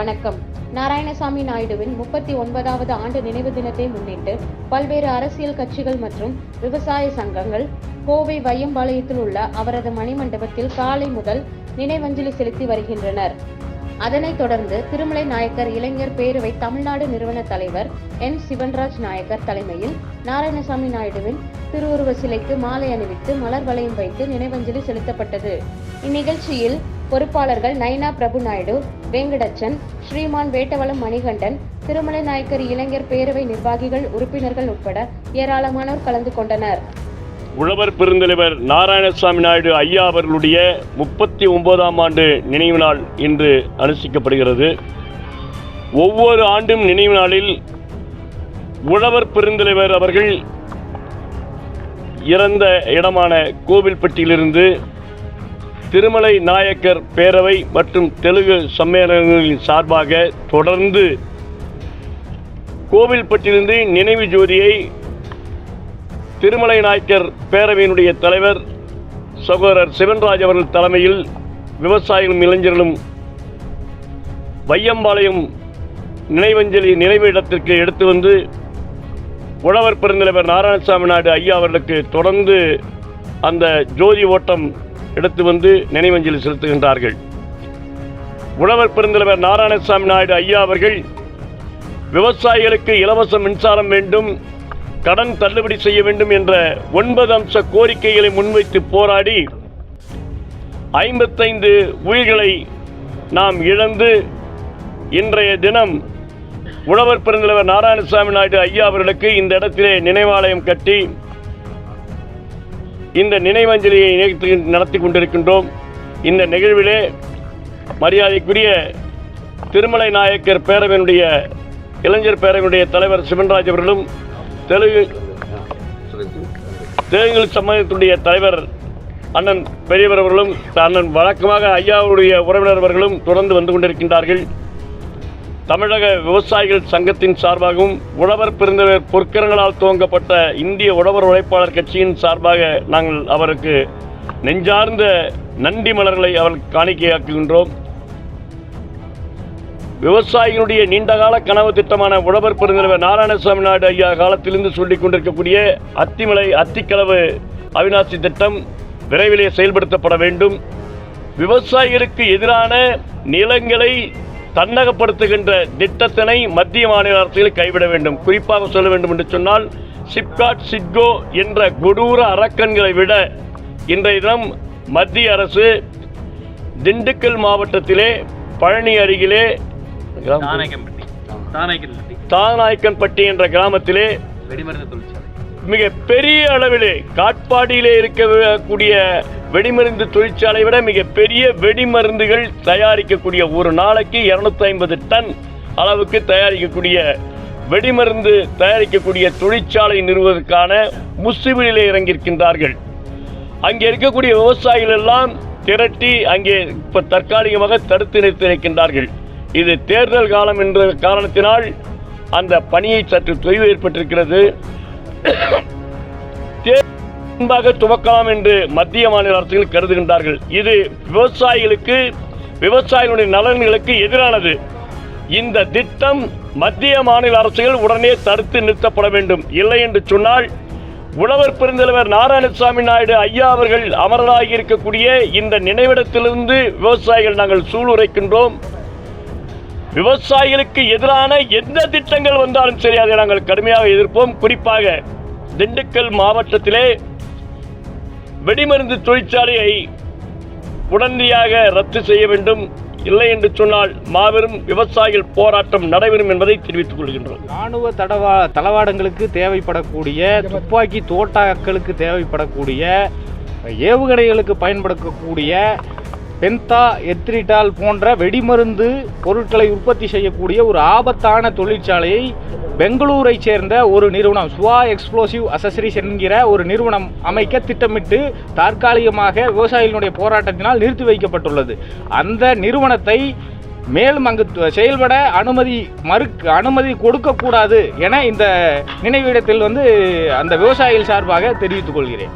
வணக்கம். நாராயணசாமி நாயுடுவின் முப்பத்தி ஒன்பதாவது ஆண்டு நினைவு தினத்தை முன்னிட்டு பல்வேறு அரசியல் கட்சிகள் மற்றும் விவசாய சங்கங்கள் கோவை வையம்பாளையத்தில் உள்ள அவரது மணிமண்டபத்தில் காலை முதல் நினைவஞ்சலி செலுத்தி வருகின்றனர். அதனைத் தொடர்ந்து திருமலை நாயக்கர் இளைஞர் பேரவை தமிழ்நாடு நிறுவன தலைவர் என் சிவன்ராஜ் நாயக்கர் தலைமையில் நாராயணசாமி நாயுடுவின் திருவுருவ சிலைக்கு மாலை அணிவித்து மலர் வளையம் வைத்து நினைவஞ்சலி செலுத்தப்பட்டது. இந்நிகழ்ச்சியில் பொறுப்பாளர்கள் நைனா பிரபு நாயுடு வேங்கடச்சன் ஸ்ரீமான் வேட்டவளம் மணிகண்டன் திருமலை நாயக்கர் இளைஞர் பேரவை நிர்வாகிகள் உறுப்பினர்கள் உட்பட ஏராளமானோர் கலந்து கொண்டனர். உழவர் பெருந்தலைவர் நாராயணசாமி நாயுடு ஐயா அவர்களுடைய முப்பத்தி ஒன்பதாம் ஆண்டு நினைவு நாள் இன்று அனுஷ்டிக்கப்படுகிறது. ஒவ்வொரு ஆண்டும் நினைவு நாளில் உழவர் பெருந்தலைவர் அவர்கள் இறந்த இடமான கோவில்பட்டியிலிருந்து திருமலை நாயக்கர் பேரவை மற்றும் தெலுங்கு சம்மேளனங்களின் சார்பாக தொடர்ந்து கோவில்பட்டிலிருந்து நினைவு ஜோதியை திருமலை நாயக்கர் பேரவையினுடைய தலைவர் சகோதரர் சிவன்ராஜ் அவர்கள் தலைமையில் விவசாயிகளும் இளைஞர்களும் வையம்பாளையம் நினைவஞ்சலி நினைவு இடத்திற்கு எடுத்து வந்து உழவர் பெருந்தலைவர் நாராயணசாமி நாயுடு ஐயா அவர்களுக்கு தொடர்ந்து அந்த ஜோதி ஓட்டம் எடுத்து வந்து நினைவஞ்சலி செலுத்துகின்றார்கள். உழவர் பெருந்தலைவர் நாராயணசாமி நாயுடு ஐயா அவர்கள் விவசாயிகளுக்கு இலவச மின்சாரம் வேண்டும் கடன் தள்ளுபடி செய்ய வேண்டும் என்ற ஒன்பது அம்ச கோரிக்கைகளை முன்வைத்து போராடி ஐம்பத்தைந்து உயிர்களை நாம் இழந்து இன்றைய தினம் உழவர் பெருந்தலைவர் நாராயணசாமி நாயுடு ஐயா அவர்களுக்கு இந்த இடத்திலே நினைவாலயம் கட்டி இந்த நினைவஞ்சலியை நிகழ்த்தி நடத்தி கொண்டிருக்கின்றோம். இந்த நிகழ்விலே மரியாதைக்குரிய திருமலை நாயக்கர் பேரவையினுடைய இளைஞர் பேரவையினுடைய தலைவர் சிவன்ராஜ் அவர்களும் தெலுங்கு தெலுங்கு சமூகத்துடைய தலைவர் அண்ணன் பெரியவர் அவர்களும் அண்ணன் வழக்கமாக ஐயாவுடைய உறவினர் அவர்களும் தொடர்ந்து வந்து கொண்டிருக்கின்றார்கள். தமிழக விவசாயிகள் சங்கத்தின் சார்பாகவும் உழவர் பெருந்தவர் பொற்கரங்களால் துவங்கப்பட்ட இந்திய உழவர் உழைப்பாளர் கட்சியின் சார்பாக நாங்கள் அவருக்கு நெஞ்சார்ந்த நன்றி மலர்களை அவர் காணிக்கையாக்குகின்றோம். விவசாயிகளுடைய நீண்டகால கனவு திட்டமான உழவர் பெருந்தலைவர் நாராயணசாமி நாயுடு ஐயா காலத்திலிருந்து சொல்லிக் கொண்டிருக்கக்கூடிய அத்திமலை அத்திக்கலவு அவிநாசி திட்டம் விரைவிலே செயல்படுத்தப்பட வேண்டும். விவசாயிகளுக்கு எதிரான நிலங்களை தன்னகப்படுத்துகின்ற திட்டத்தினை மத்திய மாநில அரசுகள் கைவிட வேண்டும். குறிப்பாக சொல்ல வேண்டும் என்று சொன்னால் சிப்காட் சிட்கோ என்ற கொடூர அரக்கன்களை விட இன்றைய தினம் மத்திய அரசு திண்டுக்கல் மாவட்டத்திலே பழனி அருகிலே தானாய்க்கன்பட்டி என்ற கிராமத்திலே மிக பெரிய அளவிலே காட்பாடியிலே இருக்கக்கூடிய வெடிமருந்து தொழிற்சாலை விட மிகப்பெரிய வெடிமருந்துகள் தயாரிக்கக்கூடிய ஒரு நாளைக்கு இருநூத்தி ஐம்பது டன் அளவுக்கு தயாரிக்கக்கூடிய வெடிமருந்து தயாரிக்கக்கூடிய தொழிற்சாலை நிறுவதற்கான முசுவிலே இறங்கியிருக்கின்றார்கள். அங்கே இருக்கக்கூடிய விவசாயிகள் எல்லாம் திரட்டி அங்கே இப்போ தற்காலிகமாக தடுத்து நிறுத்தி இருக்கின்றார்கள் இது தேர்தல் காலம் என்ற காரணத்தினால் அந்த பணியை சற்று தொய்வு ஏற்பட்டிருக்கிறது. தேர்தல் முன்பாக துவக்கலாம் என்று மத்திய மாநில அரசுகள் கருதுகின்றார்கள். இது விவசாயிகளுக்கு விவசாயிகளுடைய நலன்களுக்கு எதிரானது. இந்த திட்டம் மத்திய மாநில அரசுகள் உடனே தடுத்து நிறுத்தப்பட வேண்டும். இல்லை என்று சொன்னால் உழவர் பெருந்தலைவர் நாராயணசாமி நாயுடு ஐயா அவர்கள் அமரராகி இருக்கக்கூடிய இந்த நினைவிடத்திலிருந்து விவசாயிகள் நாங்கள் சூளுரைக்கின்றோம். விவசாயிகளுக்கு எதிரான எந்த திட்டங்கள் வந்தாலும் சரி அதை நாங்கள் கடுமையாக எதிர்ப்போம். குறிப்பாக திண்டுக்கல் மாவட்டத்திலே வெடிமருந்து தொழிற்சாலையை உடனடியாக ரத்து செய்ய வேண்டும். இல்லை என்று சொன்னால் மாபெரும் விவசாயிகள் போராட்டம் நடைபெறும் என்பதை தெரிவித்துக் கொள்கின்றோம். ராணுவ தடவா தளவாடங்களுக்கு தேவைப்படக்கூடிய துப்பாக்கி தோட்டாக்களுக்கு தேவைப்படக்கூடிய ஏவுகணைகளுக்கு பயன்படுத்தக்கூடிய பென்தா எத்ரிட்டால் போன்ற வெடிமருந்து பொருட்களை உற்பத்தி செய்யக்கூடிய ஒரு ஆபத்தான தொழிற்சாலையை பெங்களூரை சேர்ந்த ஒரு நிறுவனம் சுவா எக்ஸ்ப்ளோசிவ் அசசரிஸ் என்கிற ஒரு நிறுவனம் அமைக்க திட்டமிட்டு தற்காலிகமாக விவசாயிகளுடைய போராட்டத்தினால் நிறுத்தி வைக்கப்பட்டுள்ளது. அந்த நிறுவனத்தை மேலும் அங்கு செயல்பட அனுமதி மறு அனுமதி கொடுக்கக்கூடாது என இந்த நினைவிடத்தில் வந்து அந்த விவசாயிகள் சார்பாக தெரிவித்துக் கொள்கிறேன்.